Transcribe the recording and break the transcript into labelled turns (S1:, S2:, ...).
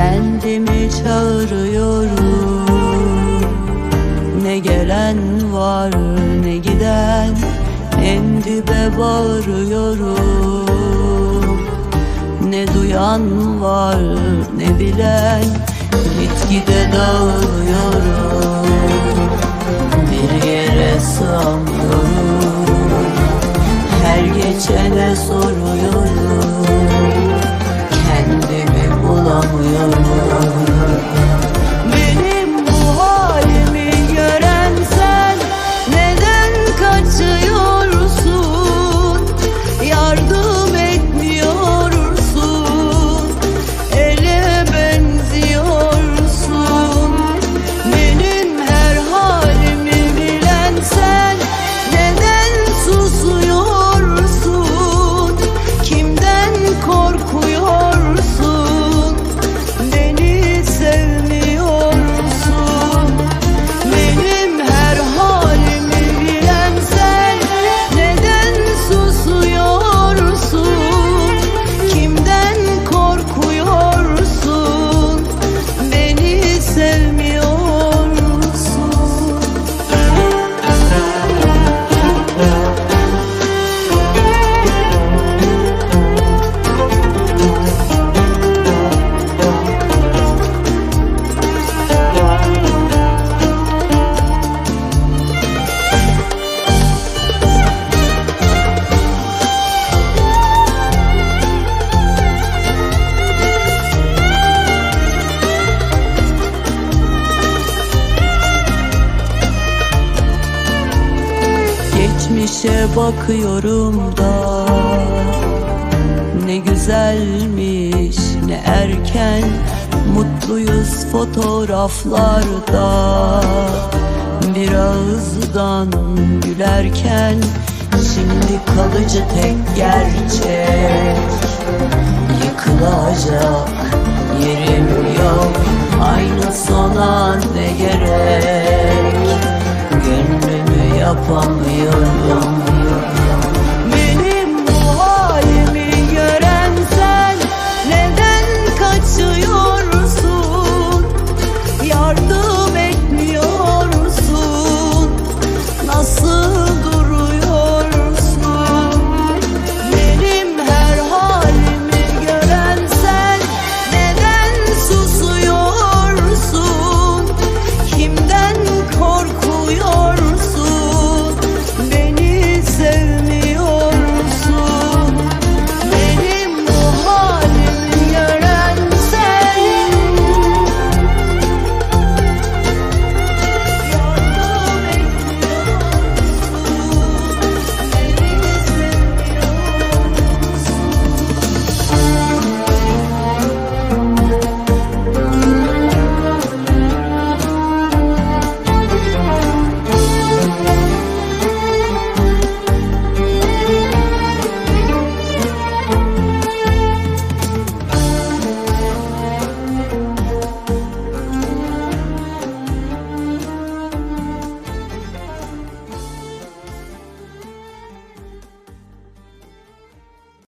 S1: Kendimi çağırıyorum. Ne gelen var ne giden En dibe bağırıyorum Ne duyan var ne bilen Gitgide dağılıyorum. Bir yere sığamıyorum. Her geçene soruyorum Geçmişe bakıyorum da. Ne güzelmiş ne erken Mutluyuz fotoğraflarda. Bir ağızdan gülerken Şimdi kalıcı tek gerçek. Yıkılacak yerim yok Aynı sona ne gerek? Gönlümü yapamıyorum